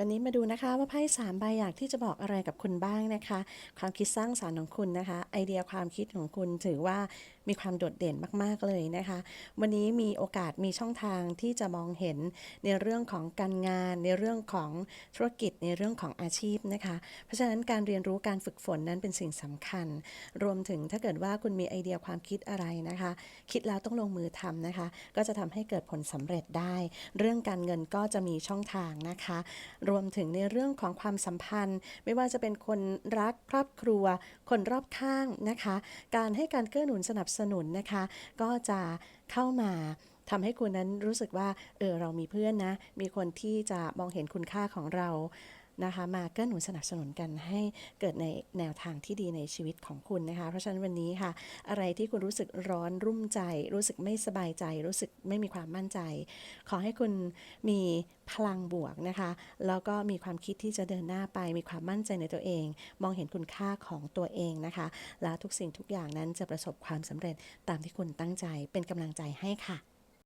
วันนี้มาดูนะคะว่าไพ่สามใบอยากที่จะบอกอะไรกับคุณบ้างนะคะ ความคิดสร้างสารรค์ของคุณนะคะ ไอเดียความคิดของคุณถือว่ามีความโดดเด่นมาก ๆ เลยนะคะ วันนี้มีโอกาสมีช่องทางที่จะมองเห็นในเรื่องของการงาน ในเรื่องของธุรกิจในเรื่องของอาชีพนะคะ เพราะฉะนั้นการเรียนรู้การฝึกฝนนั้นเป็นสิ่งสำคัญ รวมถึงถ้าเกิดว่าคุณมีไอเดียความคิดอะไรนะคะ คิดแล้วต้องลงมือทำนะคะ ก็จะทำให้เกิดผลสำเร็จได้ เรื่องการเงินก็จะมีช่องทางนะคะรวมถึงในเรื่องของความสัมพันธ์ ไม่ว่าจะเป็นคนรักครอบครัว คนรอบข้างนะคะ การให้การเกื้อหนุนสนับสนุนนะคะ ก็จะเข้ามาทำให้คุณนั้นรู้สึกว่า เออ เรามีเพื่อนนะ มีคนที่จะมองเห็นคุณค่าของเรา นะคะมาเกื้อหนุนสนับสนุนกันให้เกิดในแนวทางที่ดีในชีวิตของคุณนะคะ เพราะฉะนั้นวันนี้ค่ะ อะไรที่คุณรู้สึกร้อนรุ่มใจ รู้สึกไม่สบายใจ รู้สึกไม่มีความมั่นใจ ขอให้คุณมีพลังบวกนะคะ แล้วก็มีความคิดที่จะเดินหน้าไป มีความมั่นใจในตัวเอง มองเห็นคุณค่าของตัวเองนะคะ และทุกสิ่งทุกอย่างนั้นจะประสบความสำเร็จตามที่คุณตั้งใจเป็นกำลังใจให้ค่ะ